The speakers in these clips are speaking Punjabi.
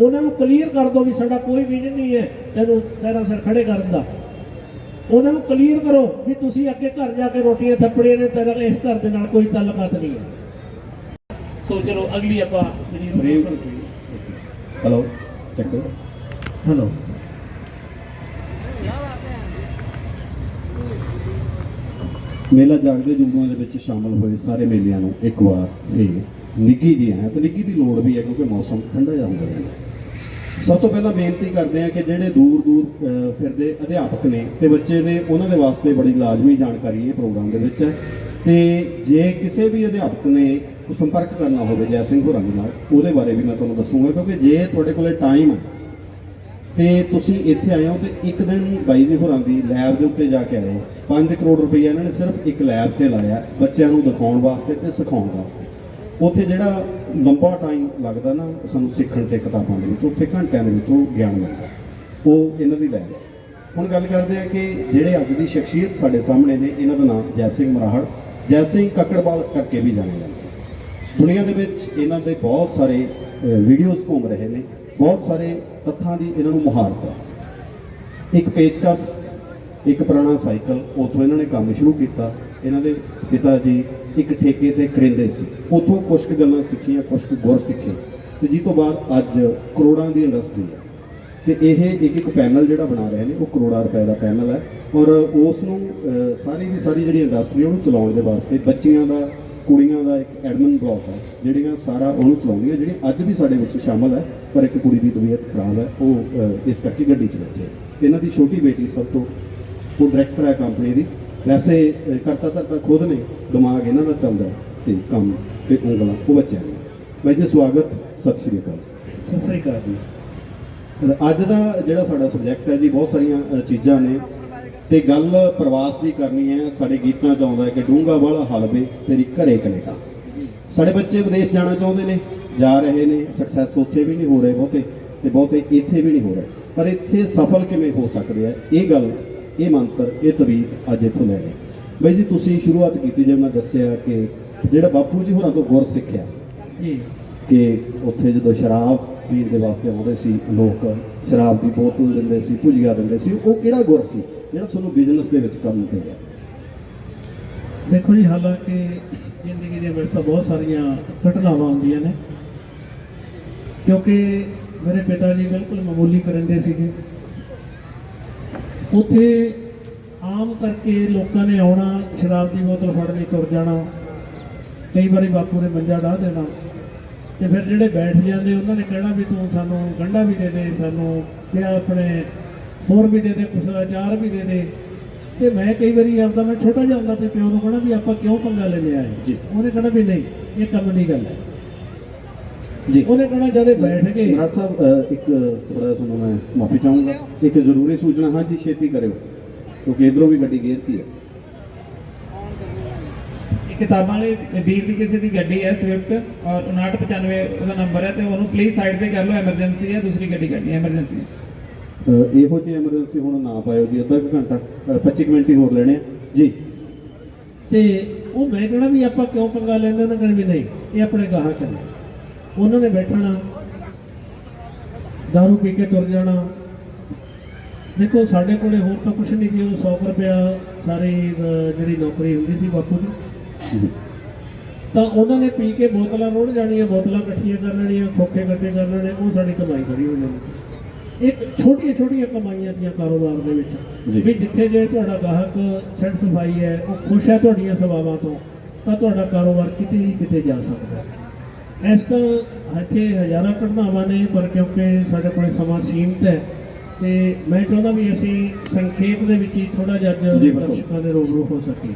ਉਹਨਾਂ ਨੂੰ ਕਲੀਅਰ ਕਰ ਦਿਓ ਵੀ ਸਾਡਾ ਕੋਈ ਵਿਜ਼ਨ ਨਹੀਂ ਹੈ ਤੈਨੂੰ ਤੇਰਾ ਸਿਰ ਖੜੇ ਕਰਨ ਦਾ। ਉਹਨਾਂ ਨੂੰ ਕਲੀਅਰ ਕਰੋ ਵੀ ਤੁਸੀਂ ਅੱਗੇ ਘਰ ਜਾ ਕੇ ਰੋਟੀਆਂ ਥੱਪੜੀਆਂ ਨੇ ਤੇਰਾ ਇਸ ਘਰ ਦੇ ਨਾਲ ਕੋਈ ਤਾਲੁਕਾਤ ਨਹੀਂ ਹੈ। ਸੋ ਚਲੋ ਅਗਲੀ ਆਪਾਂ ਪ੍ਰੇਮ ਹੈਲੋ ਚੈੱਕ ਕਰੋ। ਹੈਲੋ ਮੇਲਾ ਜਾਗਦੇ ਜੁਗਨੂਆਂ ਦੇ ਵਿੱਚ ਸ਼ਾਮਲ ਹੋਏ ਸਾਰੇ ਮੇਲਿਆਂ ਨੂੰ ਇੱਕ ਵਾਰ ਫੇਰ ਨਿੱਗੀ ਦੀ ਹੈ ਤੇ ਨਿੱਗੀ ਦੀ ਲੋੜ ਵੀ ਹੈ ਕਿਉਂਕਿ ਮੌਸਮ ਠੰਡਾ ਜਿਹਾ ਹੁੰਦਾ ਹੈ। ਸਭ ਤੋਂ ਪਹਿਲਾਂ ਬੇਨਤੀ ਕਰਦੇ ਹਾਂ ਕਿ ਜਿਹੜੇ ਦੂਰ ਦੂਰ ਫਿਰਦੇ ਅਧਿਆਪਕ ਨੇ ਤੇ ਬੱਚੇ ਨੇ, ਉਹਨਾਂ ਦੇ ਵਾਸਤੇ ਬੜੀ ਲਾਜ਼ਮੀ ਜਾਣਕਾਰੀ ਇਹ ਪ੍ਰੋਗਰਾਮ ਦੇ ਵਿੱਚ ਹੈ। ਤੇ ਜੇ ਕਿਸੇ ਵੀ ਅਧਿਆਪਕ ਨੇ ਸੰਪਰਕ ਕਰਨਾ ਹੋਵੇ ਜੈ ਸਿੰਘ ਹੋਰਾਂ ਦੇ ਨਾਲ, ਉਹਦੇ ਬਾਰੇ ਵੀ ਮੈਂ ਤੁਹਾਨੂੰ ਦੱਸੂਗਾ, ਕਿਉਂਕਿ ਜੇ ਤੁਹਾਡੇ ਕੋਲੇ ਟਾਈਮ ਹੈ, ਤੇ ਤੁਸੀਂ ਇੱਥੇ ਆਏ ਹੋ ਤੇ ਇੱਕ ਦਿਨ ਬਾਈ ਜੀ ਹੋਰਾਂ ਦੀ ਲੈਬ ਦੇ ਉੱਤੇ ਜਾ ਕੇ ਆਏ 5 ਕਰੋੜ ਰੁਪਏ ਇਹਨਾਂ ਨੇ ਸਿਰਫ ਇੱਕ ਲੈਬ ਤੇ ਲਾਇਆ ਬੱਚਿਆਂ ਨੂੰ ਦਿਖਾਉਣ ਵਾਸਤੇ ਤੇ ਸਿਖਾਉਣ ਵਾਸਤੇ। ਉੱਥੇ ਜਿਹੜਾ ਲੰਬਾ ਟਾਈਮ ਲੱਗਦਾ ਨਾ, ਸਾਨੂੰ ਸਿੱਖਣ ਤੇ ਕਿਤਾਬਾਂ ਦੇ ਵਿੱਚ, ਉੱਥੇ ਘੰਟਿਆਂ ਦੇ ਵਿੱਚ ਉਹ ਗਿਆਨ ਮਿਲਦਾ। ਉਹ ਇਹਨਾਂ ਦੀ ਲੈ ਹੈ ਹੁਣ ਗੱਲ ਕਰਦੇ ਹਾਂ ਕਿ ਜਿਹੜੇ ਅੱਜ ਦੀ ਸ਼ਖਸੀਅਤ ਸਾਡੇ ਸਾਹਮਣੇ ਨੇ, ਇਹਨਾਂ ਦਾ ਨਾਮ ਜੈ ਸਿੰਘ ਮਰਾਹੜ। ਜੈ ਸਿੰਘ ਕੱਕੜਵਾਲ ਕਰਕੇ ਵੀ ਜਾਣਿਆ ਜਾਂਦਾ ਦੁਨੀਆ ਦੇ ਵਿੱਚ ਇਹਨਾਂ ਦੇ ਬਹੁਤ ਸਾਰੇ ਵੀਡੀਓਜ਼ ਘੁੰਮ ਰਹੇ ਨੇ। ਬਹੁਤ ਸਾਰੇ ਤੱਥਾਂ ਦੀ ਇਹਨਾਂ ਨੂੰ ਮੁਹਾਰਤ ਹੈ ਇੱਕ ਪੇਚਕਸ, ਇੱਕ ਪੁਰਾਣਾ ਸਾਈਕਲ, ਉੱਥੋਂ ਇਹਨਾਂ ਨੇ ਕੰਮ ਸ਼ੁਰੂ ਕੀਤਾ। ਇਹਨਾਂ ਦੇ ਪਿਤਾ ਜੀ ਇੱਕ ਠੇਕੇ ਤੇ ਕਰਿੰਦੇ ਸੀ। ਉੱਥੋਂ ਕੁਝ ਕੁ ਗੱਲਾਂ ਸਿੱਖੀਆਂ ਕੁਝ ਕੁ ਗੁਰ ਸਿੱਖੇ। ਤੇ ਜੀ ਤੋਂ ਬਾਅਦ ਅੱਜ ਕਰੋੜਾਂ ਦੀ ਇੰਡਸਟਰੀ ਹੈ। ਤੇ ਇਹ ਇੱਕ ਇੱਕ ਪੈਨਲ ਜਿਹੜਾ ਬਣਾ ਰਹੇ ਨੇ, ਉਹ ਕਰੋੜਾਂ ਰੁਪਏ ਦਾ ਪੈਨਲ ਹੈ। ਔਰ ਉਸ ਨੂੰ ਸਾਰੀ ਦੀ ਸਾਰੀ ਜਿਹੜੀ ਇੰਡਸਟਰੀ ਉਹਨੂੰ ਚਲਾਉਣ ਦੇ ਵਾਸਤੇ ਬੱਚੀਆਂ ਦਾ, ਕੁੜੀਆਂ ਦਾ ਇੱਕ ਐਡਮਨ ਬਲਾਕ ਹੈ, ਜਿਹੜੀਆਂ ਸਾਰਾ ਉਹਨੂੰ ਚਲਾਉਂਦੀਆਂ ਜਿਹੜੀ ਅੱਜ ਵੀ ਸਾਡੇ ਵਿੱਚ ਸ਼ਾਮਲ ਹੈ, ਪਰ ਇੱਕ ਕੁੜੀ ਦੀ ਤਬੀਅਤ ਖਰਾਬ ਹੈ, ਉਹ ਇਸ ਕਰਕੇ ਗੱਡੀ 'ਚ ਬੈਠੇ ਹੈ ਇਹਨਾਂ ਦੀ ਛੋਟੀ ਬੇਟੀ ਸਭ ਤੋਂ, ਉਹ ਡਾਇਰੈਕਟਰ ਹੈ ਕੰਪਨੀ ਦੀ। ਵੈਸੇ ਕਰਤਾ ਧਰਤਾ ਖੁਦ ਨੇ ਦਿਮਾਗ ਇਹਨਾਂ ਦਾ ਚੱਲਦਾ ਤੇ ਕੰਮ ਤੇ ਉਂਗਲਾਂ ਉਹ ਬੱਚਿਆਂ ਦੀ ਬਾਈ ਜੀ ਸਵਾਗਤ ਸਤਿ ਸ਼੍ਰੀ ਅਕਾਲ ਸਤਿ ਸ੍ਰੀ ਅਕਾਲ ਜੀ। ਅੱਜ ਦਾ ਜਿਹੜਾ ਸਾਡਾ ਸਬਜੈਕਟ ਹੈ ਜੀ ਬਹੁਤ ਸਾਰੀਆਂ ਚੀਜ਼ਾਂ ਨੇ ਤੇ ਗੱਲ ਪ੍ਰਵਾਸ ਦੀ ਕਰਨੀ ਹੈ ਸਾਡੇ ਗੀਤਾਂ 'ਚ ਆਉਂਦਾ ਹੈ ਕਿ ਡੂੰਗਾ ਵਾਲਾ ਹਲਵੇ ਤੇਰੀ ਘਰੇ ਕਨੇਡਾ। ਸਾਡੇ ਬੱਚੇ ਵਿਦੇਸ਼ ਜਾਣਾ ਚਾਹੁੰਦੇ ਨੇ ਜਾ ਰਹੇ ਨੇ ਸਕਸੈਸ ਉੱਥੇ ਵੀ ਨਹੀਂ ਹੋ ਰਹੇ ਬਹੁਤੇ ਤੇ ਬਹੁਤੇ ਇੱਥੇ ਵੀ ਨਹੀਂ ਹੋ ਰਹੇ। ਪਰ ਇੱਥੇ ਸਫਲ ਕਿਵੇਂ ਹੋ ਸਕਦੇ ਆ ਇਹ ਗੱਲ ਇਹ ਮੰਤਰ ਇਹ ਤਵੀਤ ਅੱਜ ਇੱਥੋਂ ਲੈ ਰਹੇ ਬਈ ਜੀ ਤੁਸੀਂ ਸ਼ੁਰੂਆਤ ਕੀਤੀ ਜਿਵੇਂ ਮੈਂ ਦੱਸਿਆ ਕਿ ਜਿਹੜਾ ਬਾਪੂ ਜੀ ਹੋਰਾਂ ਤੋਂ ਗੁਰ ਸਿੱਖਿਆ ਜੀ। ਕਿ ਉੱਥੇ ਜਦੋਂ ਸ਼ਰਾਬ ਪੀਣ ਦੇ ਵਾਸਤੇ ਆਉਂਦੇ ਸੀ ਲੋਕ ਸ਼ਰਾਬ ਦੀ ਬੋਤਲ ਦਿੰਦੇ ਸੀ ਭੁਜੀਆ ਦਿੰਦੇ ਸੀ ਉਹ ਕਿਹੜਾ ਗੁਰ ਸੀ? ਜਿਹੜਾ ਤੁਹਾਨੂੰ ਬਿਜ਼ਨਸ ਦੇ ਵਿੱਚ ਕਰਨ ਤੇ ਗਿਆ ਦੇਖੋ ਜੀ ਹਾਲਾਂਕਿ ਜ਼ਿੰਦਗੀ ਦੇ ਵਿੱਚ ਤਾਂ ਬਹੁਤ ਸਾਰੀਆਂ ਘਟਨਾਵਾਂ ਆਉਂਦੀਆਂ ਨੇ। ਕਿਉਂਕਿ ਮੇਰੇ ਪਿਤਾ ਜੀ ਬਿਲਕੁਲ ਮਾਮੂਲੀ ਕਰਿੰਦੇ ਸੀਗੇ। ਉੱਥੇ ਆਮ ਕਰਕੇ ਲੋਕਾਂ ਨੇ ਆਉਣਾ ਸ਼ਰਾਬ ਦੀ ਬੋਤਲ ਫੜਨੀ ਤੁਰ ਜਾਣਾ ਕਈ ਵਾਰੀ ਬਾਪੂ ਨੇ ਮੰਜਾ ਢਾਹ ਦੇਣਾ ਤੇ ਫਿਰ ਜਿਹੜੇ ਬੈਠ ਜਾਂਦੇ ਉਹਨਾਂ ਨੇ ਕਹਿਣਾ ਵੀ ਤੂੰ ਸਾਨੂੰ ਗੰਢਾ ਵੀ ਦੇ ਦੇ ਸਾਨੂੰ ਕਿਹਾ ਆਪਣੇ ਹੋਰ ਵੀ ਦੇ ਦੇ ਕੁਛ ਅਚਾਰ ਵੀ ਦੇ ਦੇ। ਤੇ ਮੈਂ ਕਈ ਵਾਰੀ ਆਪਦਾ ਮੈਂ ਛੋਟਾ ਜਿਹਾ ਹੁੰਦਾ ਤੇ ਪਿਓ ਨੂੰ ਕਹਣਾ ਵੀ ਆਪਾਂ ਕਿਉਂ ਪੰਗਾ ਲੈ ਲਿਆ ਹੈ ਜੀ। ਉਹਨੇ ਕਹਣਾ ਵੀ ਨਹੀਂ ਇਹ ਕੰਮ ਦੀ ਗੱਲ ਹੈ। ਜੀ। ਉਹਨੇ ਕਹਣਾ ਜਦੇ ਬੈਠ ਗਏ। ਮਹਾਰਾਜ ਸਾਹਿਬ ਇੱਕ ਥੋੜਾ ਜਿਹਾ ਤੁਹਾਨੂੰ ਮੈਂ ਮਾਫੀ ਚਾਹੂੰਗਾ। ਇੱਕ ਜ਼ਰੂਰੀ ਸੂਚਨਾ ਹਾਂ ਜੀ ਛੇਤੀ ਕਰਿਓ ਕਿਉਂਕਿ ਇਧਰੋਂ ਵੀ ਗੱਡੀ ਗੇਰਤੀ ਹੈ। ਕਿਤਾਬਾਂ ਵਾਲੇ ਵੀਰ ਦੀ ਕਿਸੇ ਦੀ ਗੱਡੀ ਹੈ ਸਵਿਫਟ ਔਰ 5995 ਉਹਦਾ ਨੰਬਰ ਹੈ ਤੇ ਉਹਨੂੰ ਪਲੀਜ਼ ਸਾਈਡ ਤੇ ਕਰ ਲਓ ਐਮਰਜੈਂਸੀ ਹੈ ਦੂਸਰੀ ਗੱਡੀ ਕੱਢਣੀ ਐਮਰਜੈਂਸੀ ਇਹੋ ਜਿਹੀ ਐਮਰਜੈਂਸੀ ਹੁਣ ਨਾ ਪਾਇਓ ਜੀ ਅੱਧਾ ਘੰਟਾ ਅ, 25 ਕੁ ਮਿੰਟ ਹੀ ਹੋਰ ਲੈਣੇ ਆ। ਜੀ। ਤੇ ਉਹ ਮੈਂ ਕਹਣਾ ਵੀ ਆਪਾਂ ਕਿਉਂ ਪੰਗਾ ਲੈਂਦੇ ਉਹਨਾਂ ਕਹਿੰਦੇ ਵੀ ਨਹੀਂ ਇਹ ਆਪਣੇ ਗਾਹਕ ਨੇ। ਉਹਨਾਂ ਨੇ ਬੈਠਣਾ ਦਾਰੂ ਪੀ ਕੇ ਤੁਰ ਜਾਣਾ। ਦੇਖੋ ਸਾਡੇ ਕੋਲੇ ਹੋਰ ਤਾਂ ਕੁਝ ਨਹੀਂ ਸੀ ਉਹ 100 ਰੁਪਇਆ ਸਾਰੀ ਜਿਹੜੀ ਨੌਕਰੀ ਹੁੰਦੀ ਸੀ ਬਾਪੂ ਦੀ। ਤਾਂ ਉਹਨਾਂ ਨੇ ਪੀ ਕੇ ਬੋਤਲਾਂ ਰੋੜ ਜਾਣੀਆਂ ਬੋਤਲਾਂ ਇਕੱਠੀਆਂ ਕਰ ਲੈਣੀਆਂ ਖੋਖੇ ਇਕੱਠੇ ਕਰ ਲੈਣੇ ਉਹ ਸਾਡੀ ਕਮਾਈ ਕਰੀ ਉਹਨਾਂ ਨੇ। ਇੱਕ ਛੋਟੀਆਂ ਛੋਟੀਆਂ ਕਮਾਈਆਂ ਦੀਆਂ ਕਾਰੋਬਾਰ ਦੇ। ਵਿੱਚ। ਵੀ ਜਿੱਥੇ ਜੇ ਤੁਹਾਡਾ ਗਾਹਕ ਸੈਟੀਸਫਾਈ ਹੈ ਉਹ ਖੁਸ਼ ਹੈ ਤੁਹਾਡੀਆਂ ਸੇਵਾਵਾਂ ਤੋਂ ਤਾਂ ਤੁਹਾਡਾ ਕਾਰੋਬਾਰ ਕਿਤੇ ਹੀ ਕਿਤੇ ਜਾ ਸਕਦਾ। ਹੈ ਇਸ ਤਾਂ ਇੱਥੇ ਹਜ਼ਾਰਾਂ ਘਟਨਾਵਾਂ ਨੇ ਪਰ ਕਿਉਂਕਿ ਸਾਡੇ ਕੋਲੇ ਸਮਾਂ ਸੀਮਤ ਹੈ ਤੇ ਮੈਂ ਚਾਹੁੰਦਾ ਵੀ ਅਸੀਂ ਸੰਖੇਪ ਦੇ ਵਿੱਚ ਹੀ ਥੋੜਾ ਜਿਹਾ। ਦਰਸ਼ਕਾਂ ਦੇ ਰੂਬਰੂ ਹੋ ਸਕੀਏ।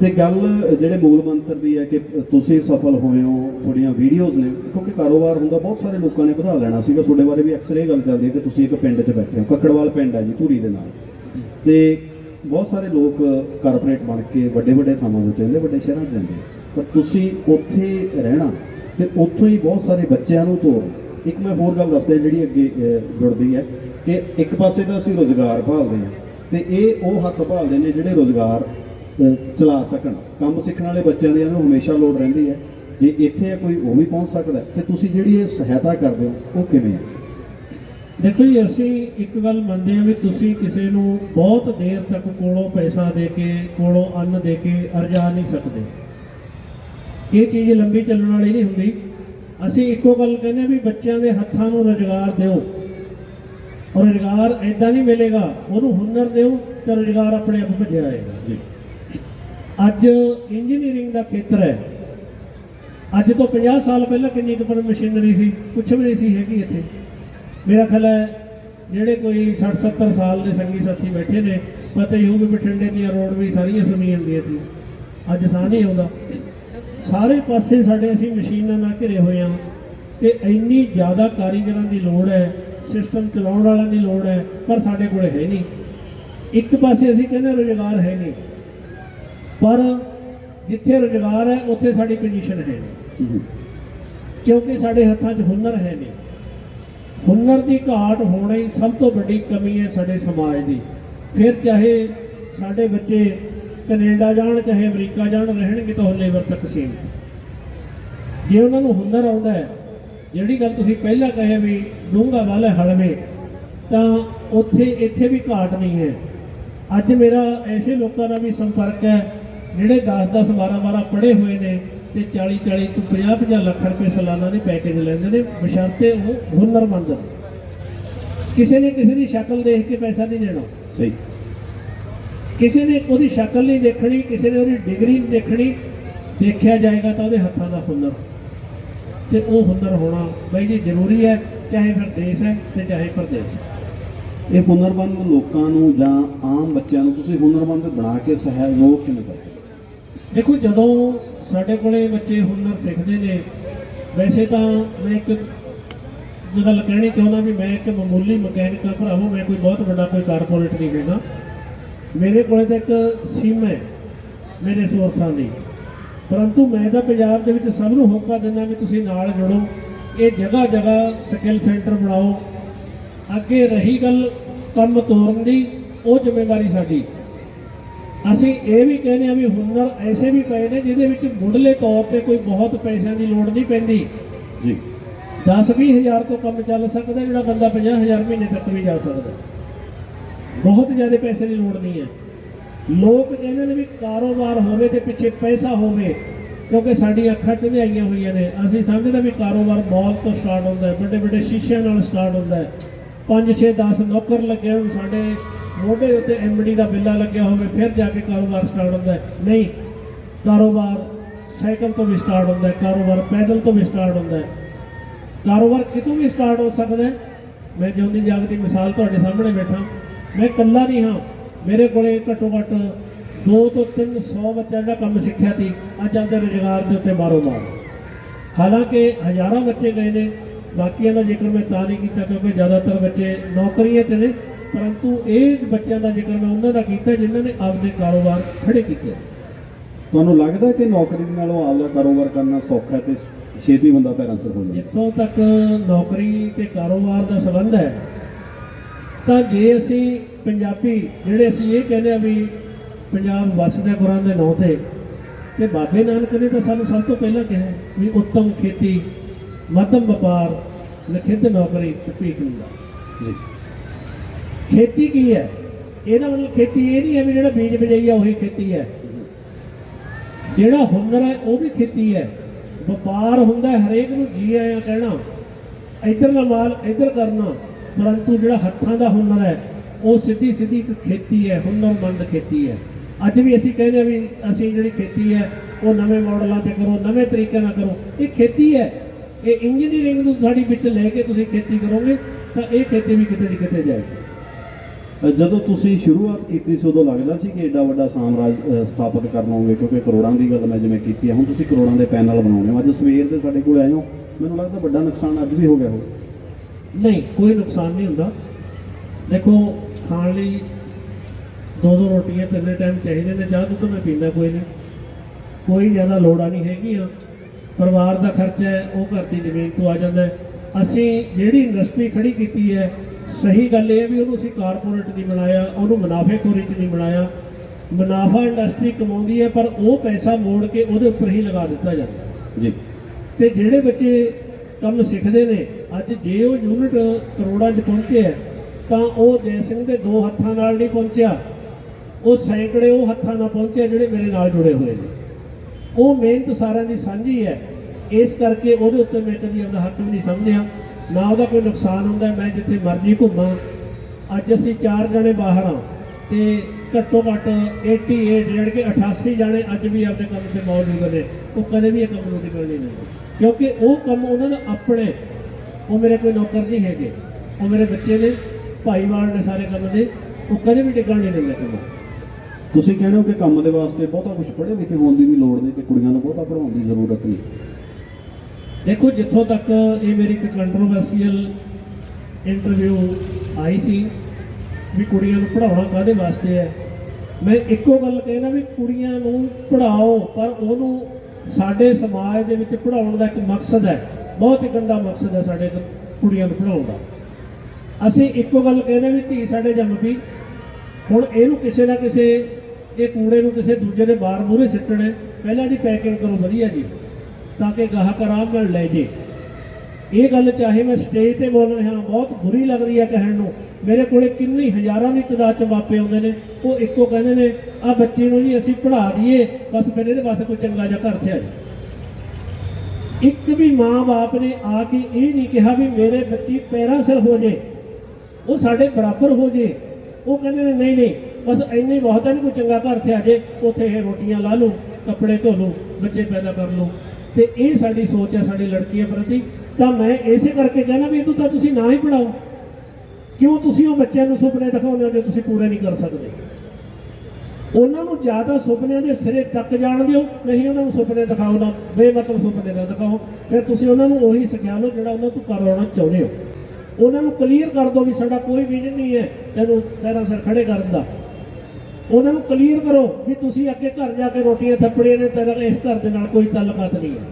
ਤੇ ਗੱਲ ਜਿਹੜੇ ਮੂਲ ਮੰਤਰ ਦੀ ਹੈ ਕਿ ਤੁਸੀਂ ਸਫਲ ਹੋਏ ਹੋ ਤੁਹਾਡੀਆਂ ਵੀਡੀਓਜ਼ ਨੇ ਕਿਉਂਕਿ ਕਾਰੋਬਾਰ ਹੁੰਦਾ ਬਹੁਤ ਸਾਰੇ ਲੋਕਾਂ ਨੇ ਵਧਾ ਲੈਣਾ ਸੀਗਾ। ਤੁਹਾਡੇ ਬਾਰੇ ਵੀ ਅਕਸਰ ਇਹ ਗੱਲ ਚੱਲਦੀ ਹੈ ਕਿ ਤੁਸੀਂ ਇੱਕ ਪਿੰਡ 'ਚ ਬੈਠੇ ਹੋ ਕੱਕੜਵਾਲ ਪਿੰਡ ਹੈ ਜੀ ਧੂਰੀ ਦੇ ਨਾਲ। ਤੇ ਬਹੁਤ ਸਾਰੇ ਲੋਕ ਕਾਰਪੋਰੇਟ ਬਣ ਕੇ ਵੱਡੇ ਵੱਡੇ ਥਾਵਾਂ ਤੇ ਜਾਂਦੇ ਵੱਡੇ ਸ਼ਹਿਰਾਂ 'ਚ ਜਾਂਦੇ ਪਰ ਤੁਸੀਂ ਉੱਥੇ ਰਹਿਣਾ ਤੇ ਉੱਥੋਂ ਹੀ ਬਹੁਤ ਸਾਰੇ ਬੱਚਿਆਂ ਨੂੰ ਤੋਰਨਾ ਇੱਕ ਮੈਂ ਹੋਰ ਗੱਲ ਦੱਸਦਾ, ਜਿਹੜੀ ਅੱਗੇ ਜੁੜਦੀ ਹੈ ਕਿ ਇੱਕ ਪਾਸੇ ਤਾਂ ਅਸੀਂ ਰੋਜ਼ਗਾਰ ਭਾਲਦੇ ਹਾਂ ਤੇ ਇਹ ਉਹ ਹੱਥ ਭਾਲਦੇ ਨੇ ਜਿਹੜੇ ਰੋਜ਼ਗਾਰ ਚਲਾ ਸਕਣ। ਕੰਮ ਸਿੱਖਣ ਵਾਲੇ ਬੱਚਿਆਂ ਦੀ ਇਹਨਾਂ ਨੂੰ ਹਮੇਸ਼ਾ ਲੋੜ ਰਹਿੰਦੀ ਹੈ। ਜੇ ਇੱਥੇ ਹੈ ਕੋਈ ਉਹ ਵੀ ਪਹੁੰਚ ਸਕਦਾ ਹੈ। ਤੇ ਤੁਸੀਂ ਜਿਹੜੀ ਇਹ ਸਹਾਇਤਾ ਕਰਦੇ ਹੋ, ਉਹ ਕਿਵੇਂ ਹੈ? ਦੇਖੋ ਜੀ, ਅਸੀਂ ਇੱਕ ਗੱਲ ਮੰਨਦੇ ਹਾਂ ਵੀ ਤੁਸੀਂ ਕਿਸੇ ਨੂੰ ਬਹੁਤ ਦੇਰ ਤੱਕ ਕੋਲੋਂ ਪੈਸਾ ਦੇ ਕੇ, ਕੋਲੋਂ ਅੰਨ ਦੇ ਕੇ ਅਰਜਾ ਨਹੀਂ ਸਕਦੇ। ਇਹ ਚੀਜ਼ ਲੰਬੀ ਚੱਲਣ ਵਾਲੀ ਨਹੀਂ ਹੁੰਦੀ। ਅਸੀਂ ਇੱਕੋ ਗੱਲ ਕਹਿੰਦੇ ਵੀ ਬੱਚਿਆਂ ਦੇ ਹੱਥਾਂ ਨੂੰ ਰੁਜ਼ਗਾਰ ਦਿਓ। ਔਰ ਰੁਜ਼ਗਾਰ ਐਦਾਂ ਨਹੀਂ ਮਿਲੇਗਾ ਉਹਨੂੰ ਹੁਨਰ ਦਿਓ ਤਾਂ ਰੁਜ਼ਗਾਰ ਆਪਣੇ ਆਪ ਭੱਜਿਆ ਆਏਗਾ ਜੀ। ਅੱਜ ਇੰਜੀਨੀਅਰਿੰਗ ਦਾ ਖੇਤਰ ਹੈ। ਅੱਜ ਤੋਂ 50 ਸਾਲ ਪਹਿਲਾਂ ਕਿੰਨੀ ਕੁ ਪਰ ਮਸ਼ੀਨਰੀ ਸੀ ਕੁਛ ਵੀ ਨਹੀਂ ਸੀ ਹੈਗੀ ਇੱਥੇ। ਮੇਰਾ ਖਿਆਲ ਹੈ ਜਿਹੜੇ ਕੋਈ 60 70 ਸਾਲ ਦੇ ਸੰਗੀ ਸਾਥੀ ਬੈਠੇ ਨੇ ਪਤਾ ਹੀ ਹੋਊ ਵੀ ਬਠਿੰਡੇ ਦੀਆਂ ਰੋਡ ਵੀ ਸਾਰੀਆਂ ਸੁਣੀ ਜਾਂਦੀਆਂ ਸੀ। ਅੱਜ ਸਾਹ ਨਹੀਂ ਆਉਂਦਾ। ਸਾਰੇ ਪਾਸੇ ਸਾਡੇ ਅਸੀਂ ਮਸ਼ੀਨਾਂ ਨਾਲ ਘਿਰੇ ਹੋਏ ਹਾਂ ਤੇ ਇੰਨੀ ਜ਼ਿਆਦਾ ਕਾਰੀਗਰਾਂ ਦੀ ਲੋੜ ਹੈ ਸਿਸਟਮ ਚਲਾਉਣ ਵਾਲਿਆਂ ਦੀ ਲੋੜ ਹੈ ਪਰ ਸਾਡੇ ਕੋਲੇ ਹੈ ਨਹੀਂ। ਇੱਕ ਪਾਸੇ ਅਸੀਂ ਕਹਿੰਦੇ ਰੁਜ਼ਗਾਰ ਹੈ ਨਹੀਂ ਪਰ ਜਿੱਥੇ ਰੁਜ਼ਗਾਰ ਹੈ ਉੱਥੇ ਸਾਡੀ ਪੋਜੀਸ਼ਨ ਹੈ। ਕਿਉਂਕਿ ਸਾਡੇ ਹੱਥਾਂ 'ਚ ਹੁਨਰ ਹੈ ਨਹੀਂ। ਹੁਨਰ ਦੀ ਘਾਟ ਹੋਣਾ ਸਭ ਤੋਂ ਵੱਡੀ ਕਮੀ ਹੈ ਸਾਡੇ ਸਮਾਜ ਦੀ। ਫਿਰ ਚਾਹੇ ਸਾਡੇ ਬੱਚੇ ਕੈਨੇਡਾ ਜਾਣ, ਚਾਹੇ ਅਮਰੀਕਾ ਜਾਣ, ਰਹਿਣਗੇ ਤਾਂ ਉਹ ਲੇਬਰ ਤੱਕ ਸੀਮਿਤ। ਜੇ ਉਹਨਾਂ ਨੂੰ ਹੁਨਰ ਆਉਂਦਾ ਹੈ, ਜਿਹੜੀ ਗੱਲ ਤੁਸੀਂ ਪਹਿਲਾਂ ਕਹੇ ਵੀ ਡੂੰਘਾ ਵਾਲੇ ਹਲਵੇ, ਤਾਂ ਉੱਥੇ, ਇੱਥੇ ਵੀ ਘਾਟ ਨਹੀਂ ਹੈ। ਅੱਜ ਮੇਰਾ ਐਸੇ ਲੋਕਾਂ ਨਾਲ ਵੀ ਸੰਪਰਕ ਹੈ, ਜਿਹੜੇ 10 10 12 12 ਪੜ੍ਹੇ ਹੋਏ ਨੇ ਤੇ 40 40 ਤੋਂ 50 50 ਲੱਖ ਰੁਪਏ ਸਾਲਾਨਾ ਦੇ ਪੈਕੇਜ ਲੈਂਦੇ ਨੇ, ਬਸ਼ਰਤੇ ਉਹ ਹੁਨਰਮੰਦ ਕਿਸੇ ਨੇ ਕਿਸੇ ਦੀ ਸ਼ਕਲ ਦੇਖ ਕੇ ਪੈਸਾ ਨਹੀਂ ਦੇਣਾ। ਸਹੀ। ਕਿਸੇ ਨੇ ਉਹਦੀ ਸ਼ਕਲ ਨਹੀਂ ਦੇਖਣੀ ਕਿਸੇ ਨੇ ਉਹਦੀ ਡਿਗਰੀ ਨਹੀਂ ਦੇਖਣੀ ਦੇਖਿਆ ਜਾਏਗਾ ਤਾਂ ਉਹਦੇ ਹੱਥਾਂ ਦਾ ਹੁਨਰ। ਤੇ ਉਹ ਹੁਨਰ ਹੋਣਾ ਬਈ ਜੀ ਜ਼ਰੂਰੀ ਹੈ ਚਾਹੇ ਫਿਰ ਦੇਸ਼ ਹੈ ਤੇ ਚਾਹੇ ਪ੍ਰਦੇਸ਼ ਹੈ। ਇਹ ਹੁਨਰਮੰਦ ਲੋਕਾਂ ਨੂੰ ਜਾਂ ਆਮ ਬੱਚਿਆਂ ਨੂੰ ਤੁਸੀਂ ਹੁਨਰਮੰਦ ਬਣਾ ਕੇ ਸਹਿਯੋਗ ਕਿਵੇਂ ਕਰਦੇ? ਦੇਖੋ ਜਦੋਂ ਸਾਡੇ ਕੋਲੇ ਬੱਚੇ ਹੁਨਰ ਸਿੱਖਦੇ ਨੇ ਵੈਸੇ ਤਾਂ ਮੈਂ ਇੱਕ ਗੱਲ ਕਹਿਣੀ ਚਾਹੁੰਦਾ ਵੀ ਮੈਂ ਇੱਕ ਮਾਮੂਲੀ ਮਕੈਨਿਕ ਹਾਂ ਭਰਾਵੋ ਮੈਂ ਕੋਈ ਬਹੁਤ ਵੱਡਾ ਕੋਈ ਕਾਰਪੋਰੇਟ ਨਹੀਂ ਹੈਗਾ। ਮੇਰੇ ਕੋਲੇ ਤਾਂ ਇੱਕ ਸਿਮ ਹੈ ਮੇਰੇ ਸੋਰਸਾਂ ਦੀ। ਪਰੰਤੂ ਮੈਂ ਤਾਂ ਪੰਜਾਬ ਦੇ ਵਿੱਚ ਸਭ ਨੂੰ ਹੋਕਾ ਦਿੰਦਾ ਵੀ ਤੁਸੀਂ ਨਾਲ ਜੁੜੋ ਇਹ ਜਗ੍ਹਾ ਜਗ੍ਹਾ ਸਕਿੱਲ ਸੈਂਟਰ ਬਣਾਓ। ਅੱਗੇ ਰਹੀ ਗੱਲ ਕੰਮ ਤੋਰਨ ਦੀ ਉਹ ਜ਼ਿੰਮੇਵਾਰੀ ਸਾਡੀ। ਅਸੀਂ ਇਹ ਵੀ ਕਹਿੰਦੇ ਆ ਵੀ ਹੁਨਰ ਐਸੇ ਵੀ ਪਏ ਨੇ ਜਿਹਦੇ ਵਿੱਚ ਮੁੱਢਲੇ ਤੌਰ ਤੇ ਕੋਈ ਬਹੁਤ ਪੈਸਿਆਂ ਦੀ ਲੋੜ ਨਹੀਂ ਪੈਂਦੀ। ਜੀ। 10 ਹਜ਼ਾਰ ਤੋਂ ਕੰਮ ਚੱਲ ਸਕਦਾ ਜਿਹੜਾ ਬੰਦਾ 50000 ਮਹੀਨੇ ਤੱਕ ਵੀ ਜਾ ਸਕਦਾ। ਬਹੁਤ ਜ਼ਿਆਦਾ ਪੈਸੇ ਦੀ ਲੋੜ ਨਹੀਂ ਹੈ। ਲੋਕ ਕਹਿੰਦੇ ਨੇ ਵੀ ਕਾਰੋਬਾਰ ਹੋਵੇ ਤੇ ਪਿੱਛੇ ਪੈਸਾ ਹੋਵੇ, ਕਿਉਂਕਿ ਸਾਡੀ ਅੱਖਾਂ ਚ ਆਈਆਂ ਹੋਈਆਂ ਨੇ। ਅਸੀਂ ਸਮਝਦੇ ਵੀ ਕਾਰੋਬਾਰ ਮਾਲ ਤੋਂ ਸਟਾਰਟ ਹੁੰਦਾ ਹੈ, ਵੱਡੇ ਵੱਡੇ ਸ਼ੀਸ਼ਿਆਂ ਨਾਲ ਸਟਾਰਟ ਹੁੰਦਾ ਹੈ। 5 6 10 ਨੌਕਰ ਲੱਗੇ ਹੋਣ, ਸਾਡੇ ਮੋਢੇ ਉੱਤੇ ਐਮਡੀ ਦਾ ਬਿੱਲਾ ਲੱਗਿਆ ਹੋਵੇ, ਫਿਰ ਜਾ ਕੇ ਕਾਰੋਬਾਰ ਸਟਾਰਟ ਹੁੰਦਾ ਹੈ। ਨਹੀਂ, ਕਾਰੋਬਾਰ ਸਾਈਕਲ ਤੋਂ ਵੀ ਸਟਾਰਟ ਹੁੰਦਾ ਹੈ, ਕਾਰੋਬਾਰ ਪੈਦਲ ਤੋਂ ਵੀ ਸਟਾਰਟ ਹੁੰਦਾ ਹੈ। ਕਾਰੋਬਾਰ ਕਿਤੋਂ ਵੀ ਸਟਾਰਟ ਹੋ ਸਕਦਾ ਹੈ? ਮੈਂ ਜਿਉਂਦੀ ਜਾਗਦੀ ਮਿਸਾਲ ਤੁਹਾਡੇ ਸਾਹਮਣੇ ਬੈਠਾ। ਮੈਂ ਇਕੱਲਾ ਨਹੀਂ ਹਾਂ। ਮੇਰੇ ਕੋਲੇ ਘੱਟੋ ਘੱਟ 2 ਤੋਂ 300 ਬੱਚਾ ਜਿਹੜਾ ਕੰਮ ਸਿੱਖਿਆ ਸੀ। ਅੱਜ ਆਂਦੇ ਰੁਜ਼ਗਾਰ ਦੇ ਉੱਤੇ ਮਾਰੋ ਮਾਰ। ਹਾਲਾਂਕਿ ਹਜ਼ਾਰਾਂ ਬੱਚੇ ਗਏ ਨੇ। ਬਾਕੀਆਂ ਦਾ ਜ਼ਿਕਰ ਮੈਂ ਤਾਂ ਨਹੀਂ ਕੀਤਾ ਕਿਉਂਕਿ ਜ਼ਿਆਦਾਤਰ ਬੱਚੇ ਨੌਕਰੀਆਂ 'ਚ ਨੇ। ਪਰੰਤੂ ਇਹ ਬੱਚਿਆਂ ਦਾ ਜ਼ਿਕਰ ਮੈਂ ਉਹਨਾਂ ਦਾ ਕੀਤਾ ਜਿਨ੍ਹਾਂ ਨੇ ਆਪਦੇ ਕਾਰੋਬਾਰ ਖੜੇ ਕੀਤੇ। ਤੁਹਾਨੂੰ ਲੱਗਦਾ ਕਿ ਨੌਕਰੀ ਦੇ ਨਾਲੋਂ ਆਪਦਾ ਕਾਰੋਬਾਰ ਕਰਨਾ ਸੌਖਾ ਤੇ ਛੇਤੀ ਬੰਦਾ ਪੈਰਾਂ ਸਿਰ ਹੋ ਜਾਂਦਾ ਜਿੱਥੋਂ ਤੱਕ ਨੌਕਰੀ ਤੇ ਕਾਰੋਬਾਰ ਦਾ ਸੰਬੰਧ ਹੈ ਤਾਂ ਜੇ ਅਸੀਂ ਪੰਜਾਬੀ ਜਿਹੜੇ ਅਸੀਂ ਇਹ ਕਹਿੰਦੇ ਆ ਵੀ ਪੰਜਾਬ ਵਸਦਾ ਗੁਰਾਂ ਦੇ ਨਾਂ ਤੇ। ਤੇ ਬਾਬੇ ਨਾਨਕ ਨੇ ਤਾਂ ਸਾਨੂੰ ਸਭ ਤੋਂ ਪਹਿਲਾਂ ਕਿਹਾ ਵੀ ਉੱਤਮ ਖੇਤੀ ਮੱਧਮ ਵਪਾਰ ਨਖਿੱਧ ਨੌਕਰੀ ਤੇ ਭੀਖ ਜੀ। ਖੇਤੀ ਕੀ ਹੈ? ਇਹਦਾ ਮਤਲਬ ਖੇਤੀ ਇਹ ਨਹੀਂ ਹੈ ਵੀ ਜਿਹੜਾ ਬੀਜ ਬਜਾਈ ਆ ਉਹੀ ਖੇਤੀ ਹੈ। ਜਿਹੜਾ ਹੁਨਰ ਹੈ ਉਹ ਵੀ ਖੇਤੀ ਹੈ। ਵਪਾਰ ਹੁੰਦਾ ਹਰੇਕ ਨੂੰ ਜੀ ਆਇਆਂ ਕਹਿਣਾ ਇੱਧਰ ਦਾ ਮਾਲ ਇੱਧਰ ਕਰਨਾ। ਪਰੰਤੂ ਜਿਹੜਾ ਹੱਥਾਂ ਦਾ ਹੁਨਰ ਹੈ, ਉਹ ਸਿੱਧੀ ਸਿੱਧੀ ਇੱਕ ਖੇਤੀ ਹੈ, ਹੁਨਰਮੰਦ ਖੇਤੀ ਹੈ। ਅੱਜ ਵੀ ਅਸੀਂ ਕਹਿੰਦੇ ਹਾਂ ਵੀ ਅਸੀਂ ਜਿਹੜੀ ਖੇਤੀ ਹੈ, ਉਹ ਨਵੇਂ ਮਾਡਲਾਂ ਤੇ ਕਰੋ, ਨਵੇਂ ਤਰੀਕੇ ਨਾਲ ਕਰੋ। ਇਹ ਖੇਤੀ ਹੈ। ਇਹ ਇੰਜੀਨੀਅਰਿੰਗ ਨੂੰ ਸਾਡੀ ਵਿੱਚ ਲੈ ਕੇ ਤੁਸੀਂ ਖੇਤੀ ਕਰੋਗੇ, ਤਾਂ ਇਹ ਖੇਤੀ ਵੀ ਕਿਤੇ ਦੀ ਕਿਤੇ ਜਾਏਗੀ। ਜਦੋਂ ਤੁਸੀਂ ਸ਼ੁਰੂਆਤ ਕੀਤੀ ਸੀ, ਉਦੋਂ ਲੱਗਦਾ ਸੀ ਕਿ ਐਡਾ ਵੱਡਾ ਸਾਮਰਾਜ ਸਥਾਪਿਤ ਕਰ ਲਓਗੇ ਕਿਉਂਕਿ ਕਰੋੜਾਂ ਦੀ ਗੱਲ ਮੈਂ ਜਿਵੇਂ ਕੀਤੀ ਹੈ ਹੁਣ ਤੁਸੀਂ ਕਰੋੜਾਂ ਦੇ ਪੈਨਲ ਬਣਾਉਣੇ ਹੋ। ਅੱਜ ਸਵੇਰ ਦੇ ਸਾਡੇ ਕੋਲ ਆਏ ਹੋ। ਮੈਨੂੰ ਲੱਗਦਾ ਵੱਡਾ ਨੁਕਸਾਨ ਅੱਜ ਵੀ ਹੋ ਗਿਆ ਹੋਵੇ ਨਹੀਂ ਕੋਈ ਨੁਕਸਾਨ ਨਹੀਂ ਹੁੰਦਾ। ਦੇਖੋ ਖਾਣ ਲਈ ਦੋ ਦੋ ਰੋਟੀਆਂ ਤਿੰਨੇ ਟਾਈਮ ਚਾਹੀਦੇ ਨੇ ਚਾਹ ਦੁੱਧ ਮੈਂ ਪੀਂਦਾ ਕੋਈ ਨਹੀਂ। ਕੋਈ ਜ਼ਿਆਦਾ ਲੋੜਾਂ ਨਹੀਂ ਹੈਗੀਆਂ। ਪਰਿਵਾਰ ਦਾ ਖਰਚਾ ਹੈ ਉਹ ਘਰ ਦੀ ਜ਼ਮੀਨ ਤੋਂ ਆ ਜਾਂਦਾ ਅਸੀਂ ਜਿਹੜੀ ਇੰਡਸਟਰੀ ਖੜੀ ਕੀਤੀ ਹੈ ਸਹੀ ਗੱਲ ਇਹ ਹੈ ਵੀ ਉਹਨੂੰ ਅਸੀਂ ਕਾਰਪੋਰੇਟ ਨਹੀਂ ਬਣਾਇਆ ਉਹਨੂੰ ਮੁਨਾਫੇਖੋਰੀ 'ਚ ਨਹੀਂ ਬਣਾਇਆ। ਮੁਨਾਫਾ ਇੰਡਸਟਰੀ ਕਮਾਉਂਦੀ ਹੈ ਪਰ ਉਹ ਪੈਸਾ ਮੋੜ ਕੇ ਉਹਦੇ ਉੱਪਰ ਹੀ ਲਗਾ ਦਿੱਤਾ ਜਾਂਦਾ ਜੀ। ਤੇ ਜਿਹੜੇ ਬੱਚੇ ਕੰਮ ਸਿੱਖਦੇ ਨੇ। ਅੱਜ ਜੇ ਉਹ ਯੂਨਿਟ ਕਰੋੜਾਂ 'ਚ ਪਹੁੰਚਿਆ ਤਾਂ ਉਹ ਜੈ ਸਿੰਘ ਦੇ ਦੋ ਹੱਥਾਂ ਨਾਲ ਨਹੀਂ ਪਹੁੰਚਿਆ। ਉਹ ਸੈਂਕੜੇ ਉਹ ਹੱਥਾਂ ਨਾਲ ਪਹੁੰਚਿਆ ਜਿਹੜੇ ਮੇਰੇ ਨਾਲ ਜੁੜੇ ਹੋਏ ਨੇ। ਉਹ ਮਿਹਨਤ ਸਾਰਿਆਂ ਦੀ ਸਾਂਝੀ ਹੈ। ਇਸ ਕਰਕੇ ਉਹਦੇ ਉੱਤੇ ਮੈਂ ਕਦੀ ਆਪਣਾ ਹੱਕ ਵੀ ਨਹੀਂ ਸਮਝਿਆ। ਨਾ ਉਹਦਾ ਕੋਈ ਨੁਕਸਾਨ ਹੁੰਦਾ, ਮੈਂ ਜਿੱਥੇ ਮਰਜ਼ੀ ਘੁੰਮਾਂ। ਅੱਜ ਅਸੀਂ ਚਾਰ ਜਣੇ ਬਾਹਰ ਆ ਤੇ ਘੱਟੋ ਘੱਟ 88 ਜਿਹੜੇ ਕਿ 88 ਜਾਣੇ ਅੱਜ ਵੀ ਆਪਦੇ ਕੰਮ ਤੇ ਮੌਜੂਦ ਨੇ। ਉਹ ਕਦੇ ਵੀ ਇਹ ਕੰਮ ਨੂੰ ਨਿਕਲ ਨਹੀਂ ਲੈਂਦੇ। ਕਿਉਂਕਿ ਉਹ ਕੰਮ ਉਹਨਾਂ ਦਾ ਆਪਣੇ ਉਹ ਮੇਰੇ ਕੋਈ ਨੌਕਰ ਨਹੀਂ ਹੈਗੇ। ਉਹ ਮੇਰੇ ਬੱਚੇ ਨੇ ਭਾਈਵਾਲ ਨੇ ਸਾਰੇ ਕੰਮ ਦੇ ਉਹ ਕਦੇ ਵੀ ਡਿੱਗਣ ਨਹੀਂ ਦਿੰਦੇ ਕੰਮ ਤੁਸੀਂ ਕਹਿੰਦੇ ਹੋ ਕਿ ਕੰਮ ਦੇ ਵਾਸਤੇ ਬਹੁਤਾ ਕੁਝ ਪੜ੍ਹੇ ਲਿਖੇ ਹੋਣ ਦੀ ਵੀ ਲੋੜ ਨਹੀਂ ਤੇ ਕੁੜੀਆਂ ਨੂੰ ਬਹੁਤਾ ਪੜ੍ਹਾਉਣ ਦੀ ਜ਼ਰੂਰਤ ਨਹੀਂ। ਦੇਖੋ ਜਿੱਥੋਂ ਤੱਕ ਇਹ ਮੇਰੀ ਇੱਕ ਕੰਟਰੋਵਰਸੀਅਲ ਇੰਟਰਵਿਊ ਆਈ ਸੀ ਵੀ ਕੁੜੀਆਂ ਨੂੰ ਪੜਾਉਣਾ ਕਾਦੇ ਵਾਸਤੇ ਹੈ ਮੈਂ ਇੱਕੋ ਗੱਲ ਕਹਿਣਾ ਵੀ ਕੁੜੀਆਂ ਨੂੰ ਪੜਾਓ ਪਰ ਉਹਨੂੰ ਸਾਡੇ ਸਮਾਜ ਦੇ ਵਿੱਚ ਪੜਾਉਣ ਦਾ ਇੱਕ ਮਕਸਦ ਹੈ। ਬਹੁਤ ਹੀ ਗੰਦਾ ਮਕਸਦ ਹੈ ਸਾਡੇ ਕੁੜੀਆਂ ਨੂੰ ਪੜਾਉਣ ਦਾ। ਅਸੀਂ ਇੱਕੋ ਗੱਲ ਕਹਿੰਦੇ ਵੀ ਧੀ ਸਾਡੇ ਜੰਮ ਪਈ ਹੁਣ ਇਹਨੂੰ ਕਿਸੇ ਨਾ ਕਿਸੇ, ਇਹ ਕੂੜੇ ਨੂੰ ਕਿਸੇ ਦੂਜੇ ਦੇ ਬਾਹਰ ਮੂਹਰੇ ਸਿੱਟਣੇ, ਪਹਿਲਾਂ ਇਹਦੀ ਪੈਕਿੰਗ ਕਰੋ ਵਧੀਆ ਜੀ, ਤਾਂ ਕਿ ਗਾਹਕ ਆਰਾਮ ਨਾਲ ਲੈ ਜੇ। ਇਹ ਗੱਲ ਚਾਹੇ ਮੈਂ ਸਟੇਜ ਤੇ ਬੋਲ ਰਿਹਾ, ਬਹੁਤ ਬੁਰੀ ਲੱਗ ਰਹੀ ਹੈ ਕਹਿਣ ਨੂੰ। ਮੇਰੇ ਕੋਲੇ ਕਿੰਨੀ ਹਜ਼ਾਰਾਂ ਦੀ ਤਾਦਾਦ ਚ ਮਾਪੇ ਆਉਂਦੇ ਨੇ, ਉਹ ਇੱਕੋ ਕਹਿੰਦੇ ਨੇ ਆ ਬੱਚੇ ਨੂੰ ਜੀ ਅਸੀਂ ਪੜ੍ਹਾ ਦਈਏ, ਬਸ ਫਿਰ ਇਹਦੇ ਵਾਸਤੇ ਕੋਈ ਚੰਗਾ ਜਿਹਾ ਘਰ ਥਿਆ ਆ ਇੱਕ ਵੀ ਮਾਂ-ਬਾਪ ਨੇ ਆ ਕੇ ਇਹ ਨਹੀਂ ਕਿਹਾ ਵੀ ਮੇਰੇ ਬੱਚੀ ਪੈਰਾਂ ਸਿਰ ਹੋ ਜੇ, ਉਹ ਸਾਡੇ ਬਰਾਬਰ ਹੋ ਜੇ। ਉਹ ਕਹਿੰਦੇ ਨੇ, ਨਹੀਂ ਨਹੀਂ, ਬਸ ਇੰਨੇ ਬਹੁਤ ਹੈ ਨਹੀਂ ਕੋਈ ਚੰਗਾ ਘਰ ਥਿਆ ਜੇ, ਉੱਥੇ ਇਹ ਰੋਟੀਆਂ ਲਾ ਲਓ, ਕੱਪੜੇ ਧੋ ਲਓ, ਬੱਚੇ ਪੈਦਾ ਕਰ ਲਓ। ਤੇ ਇਹ ਸਾਡੀ ਸੋਚ ਹੈ ਸਾਡੀ ਲੜਕੀਆਂ ਪ੍ਰਤੀ। ਤਾਂ ਮੈਂ ਇਸੇ ਕਰਕੇ ਕਹਿੰਦਾ ਵੀ ਇਹ ਤੋਂ ਤਾਂ ਤੁਸੀਂ ਨਾ ਹੀ ਪੜਾਓ ਕਿਉਂ ਤੁਸੀਂ ਉਹ ਬੱਚਿਆਂ ਨੂੰ ਸੁਪਨੇ ਦਿਖਾਉਂਦੇ ਹੋ ਜੋ ਤੁਸੀਂ ਪੂਰੇ ਨਹੀਂ ਕਰ ਸਕਦੇ? ਉਹਨਾਂ ਨੂੰ ਜ਼ਿਆਦਾ ਸੁਪਨਿਆਂ ਦੇ ਸਿਰੇ ਤੱਕ ਜਾਣ ਦਿਓ, ਨਹੀਂ ਉਹਨਾਂ ਨੂੰ ਸੁਪਨੇ ਦਿਖਾਓ ਨਾ। ਬੇਮਤਲਬ ਸੁਪਨੇ ਨਾ ਦਿਖਾਓ। ਫਿਰ ਤੁਸੀਂ ਉਹਨਾਂ ਨੂੰ ਉਹੀ ਸਿਖਾ ਲਓ ਜਿਹੜਾ ਉਹਨਾਂ ਤੋਂ ਕਰਵਾਉਣਾ ਚਾਹੁੰਦੇ ਹੋ। ਉਹਨਾਂ ਨੂੰ ਕਲੀਅਰ ਕਰ ਦਿਓ ਵੀ ਸਾਡਾ ਕੋਈ ਵਿਜ਼ਨ ਨਹੀਂ ਹੈ ਤੈਨੂੰ ਪੈਰਾਂ ਸਿਰ ਖੜੇ ਕਰਨ ਦਾ। ਉਹਨਾਂ ਨੂੰ ਕਲੀਅਰ ਕਰੋ ਵੀ ਤੁਸੀਂ ਅੱਗੇ ਘਰ ਜਾ ਕੇ ਰੋਟੀਆਂ ਥੱਪੜੀਆਂ ਨੇ, ਤੇਰਾ ਇਸ ਘਰ ਦੇ ਨਾਲ ਕੋਈ ਤਾਲੁਕਾਤ ਨਹੀਂ ਹੈ।